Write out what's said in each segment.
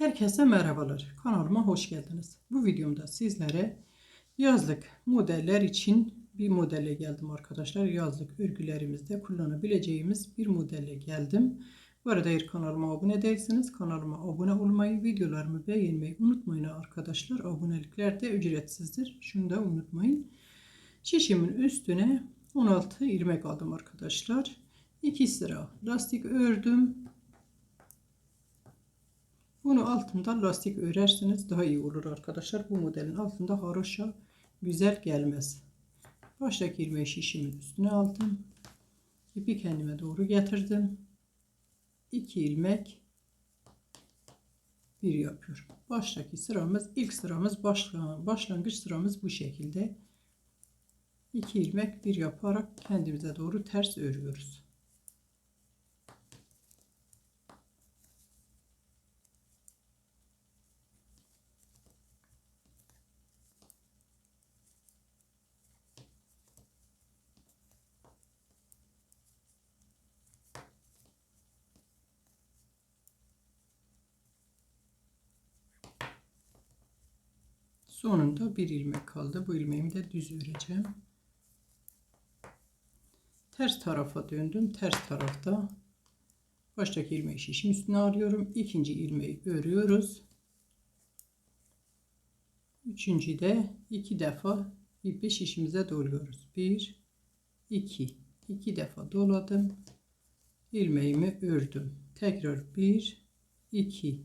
Herkese merhabalar. Kanalıma hoş geldiniz. Bu videomda sizlere yazlık modeller için bir modelle geldim arkadaşlar. Yazlık örgülerimizde kullanabileceğimiz bir modelle geldim. Bu arada eğer kanalıma abone değilseniz kanalıma abone olmayı, videolarımı beğenmeyi unutmayın arkadaşlar. Abonelikler de ücretsizdir. Şunu da unutmayın. Şişimin üstüne 16 ilmek aldım arkadaşlar. 2 sıra lastik ördüm. Bunu altında lastik örerseniz daha iyi olur arkadaşlar. Bu modelin altında haroşa güzel gelmez. Baştaki ilmeği şişimin üstüne aldım. İpi kendime doğru getirdim. 2 ilmek bir yapıyorum. Baştaki sıramız ilk sıramız başlangıç sıramız bu şekilde. 2 ilmek bir yaparak kendimize doğru ters örüyoruz. Sonunda bir ilmek kaldı. Bu ilmeğimi de düz öreceğim. Ters tarafa döndüm. Ters tarafta baştaki ilmeği şişin üstüne alıyorum. İkinci ilmeği örüyoruz. Üçüncü de iki defa ipi şişimize doluyoruz. Bir, iki. iki defa doladım. ilmeğimi ördüm. Tekrar bir, iki.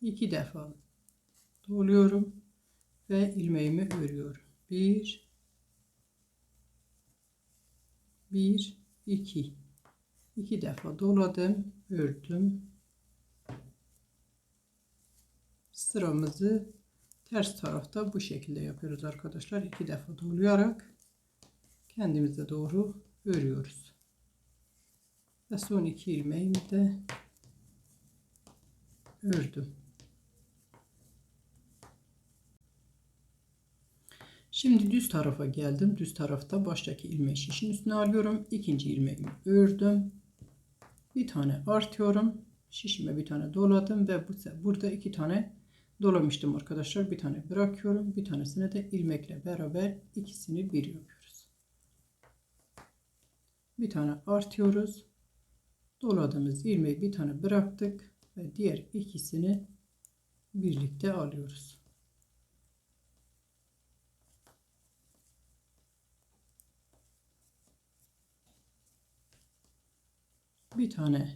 iki defa doluyorum ve ilmeğimi örüyorum. 1 1 2 2 defa doladım, ördüm. Sıramızı ters tarafta bu şekilde yapıyoruz arkadaşlar. 2 defa dolayarak kendimize doğru örüyoruz. Ve son iki ilmeğimi de ördüm. Şimdi düz tarafa geldim. Düz tarafta baştaki ilmeği şişin üstüne alıyorum. İkinci ilmeğimi ördüm. Bir tane artıyorum. Şişime bir tane doladım ve burada iki tane dolamıştım arkadaşlar. Bir tane bırakıyorum. Bir tanesine de ilmekle beraber ikisini bir yapıyoruz. Bir tane artıyoruz. Doladığımız ilmeği bir tane bıraktık ve diğer ikisini birlikte alıyoruz. Bir tane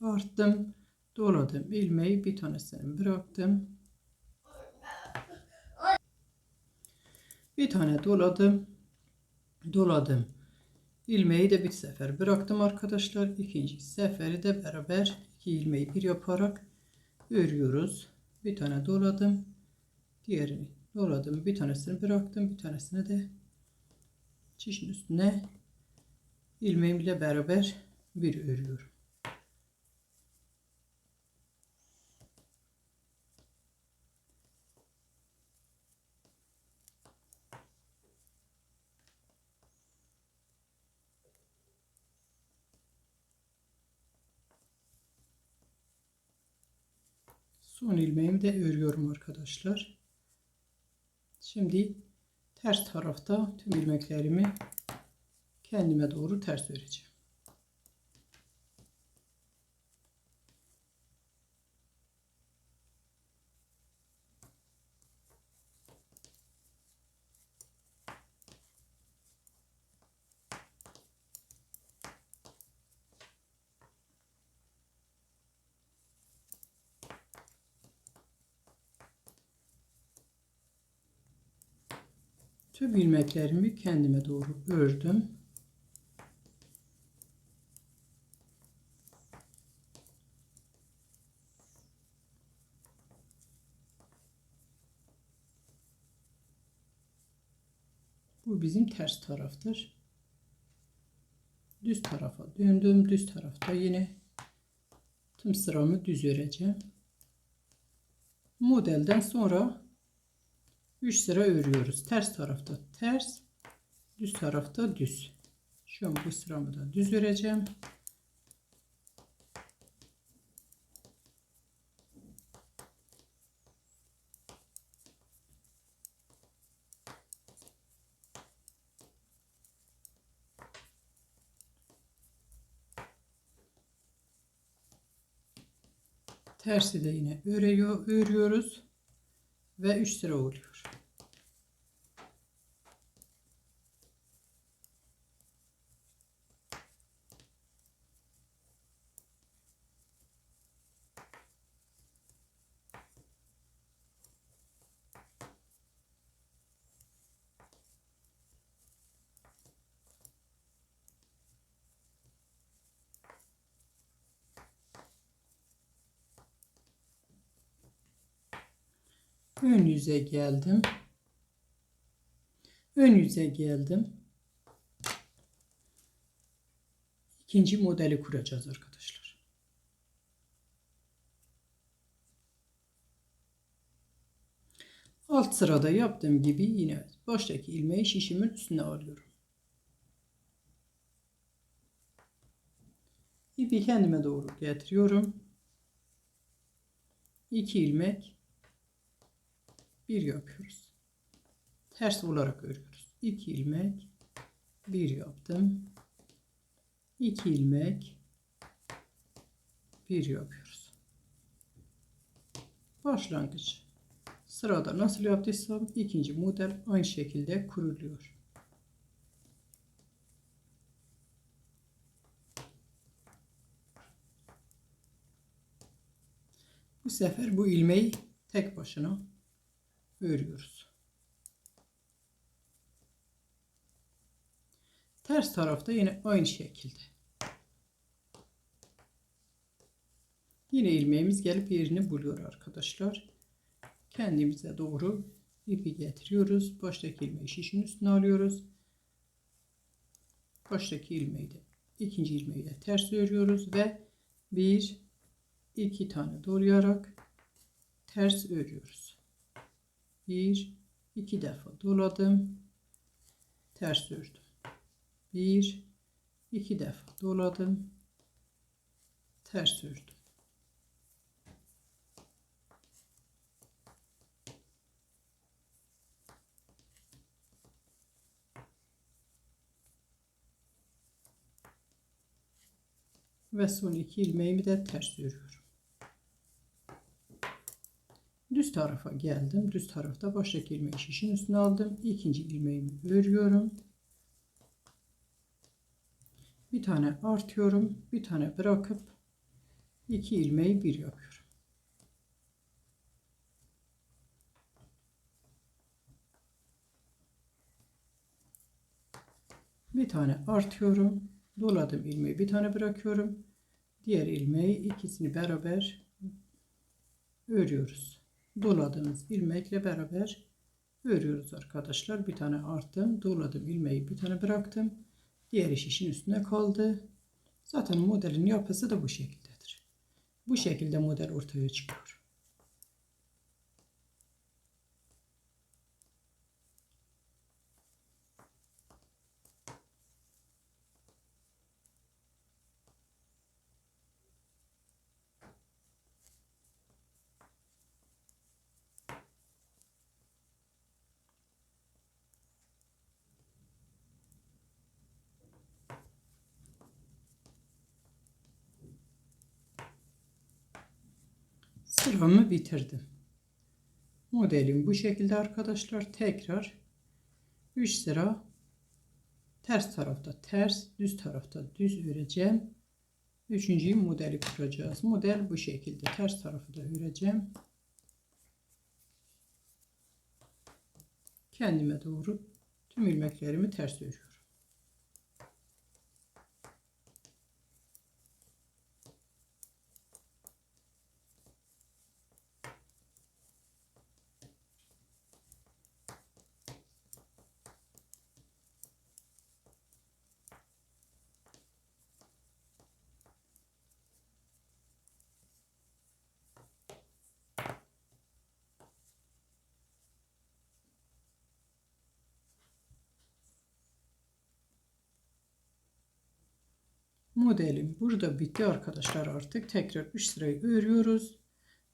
arttım doladım ilmeği bir tanesini bıraktım. Bir tane doladım doladım ilmeği de bir sefer bıraktım arkadaşlar. İkinci seferi de beraber iki ilmeği bir yaparak örüyoruz. Bir tane doladım diğerini doladım bir tanesini bıraktım bir tanesini de çişin üstüne ilmeğimle beraber bir örüyorum. Son ilmeğimi de örüyorum arkadaşlar. Şimdi ters tarafta tüm ilmeklerimi kendime doğru ters öreceğim. Tüm ilmeklerimi kendime doğru ördüm. Bu bizim ters taraftır. Düz tarafa döndüm. Düz tarafta yine tüm sıramı düz öreceğim. Modelden sonra 3 sıra örüyoruz. Ters tarafta ters, düz tarafta düz. Şu an bu sıramı da düz öreceğim. Tersi de yine örüyor, örüyoruz ve 3 sıra oluyor. Ön yüze geldim. Ön yüze geldim. İkinci modeli kuracağız arkadaşlar. Alt sırada yaptığım gibi yine baştaki ilmeği şişimin üstüne alıyorum. İpi kendime doğru getiriyorum. 2 ilmek bir yapıyoruz. Ters olarak örüyoruz. 2 ilmek bir yaptım. 2 ilmek bir yapıyoruz. Başlangıç. Sırada nasıl yaptıysam ikinci model aynı şekilde kuruluyor. Bu sefer bu ilmeği tek başına örüyoruz. Ters tarafta yine aynı şekilde. Yine ilmeğimiz gelip yerini buluyor arkadaşlar. Kendimize doğru ipi getiriyoruz. Baştaki ilmeği şişin üstüne alıyoruz. Baştaki ilmeği de ikinci ilmeği de ters örüyoruz ve bir iki tane dolayarak ters örüyoruz bir iki defa doladım. Ters ördüm bir iki defa doladım. Ters ördüm ve son iki ilmeğimi de ters örüyorum Tarafa geldim. Düz tarafta baştaki ilmeği şişin üstüne aldım. İkinci ilmeğimi örüyorum. Bir tane artıyorum. Bir tane bırakıp iki ilmeği bir yapıyorum. Bir tane artıyorum. Doladım ilmeği bir tane bırakıyorum. Diğer ilmeği ikisini beraber örüyoruz doladığımız ilmekle beraber örüyoruz arkadaşlar. Bir tane arttım. Doladım ilmeği bir tane bıraktım. Diğer şişin üstüne kaldı. Zaten modelin yapısı da bu şekildedir. Bu şekilde model ortaya çıkıyor. Sıramı bitirdim. Modelim bu şekilde arkadaşlar. Tekrar 3 sıra ters tarafta ters, düz tarafta düz öreceğim. Üçüncü modeli kuracağız. Model bu şekilde. Ters tarafı da öreceğim. Kendime doğru tüm ilmeklerimi ters örüyorum. Modelim burada bitti arkadaşlar artık. Tekrar 3 sırayı örüyoruz.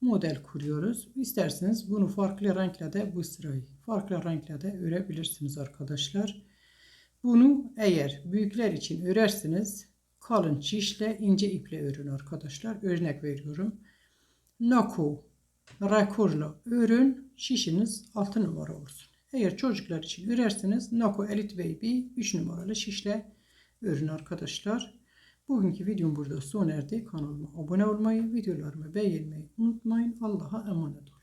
Model kuruyoruz. İsterseniz bunu farklı renkle de bu sırayı farklı renkle de örebilirsiniz arkadaşlar. Bunu eğer büyükler için örersiniz kalın şişle ince iple örün arkadaşlar. Örnek veriyorum. Naku rakurla örün şişiniz 6 numara olsun. Eğer çocuklar için örerseniz Naku Elite Baby 3 numaralı şişle örün arkadaşlar. Bugünkü videom burada sona erdi. Kanalıma abone olmayı, videolarımı beğenmeyi unutmayın. Allah'a emanet olun.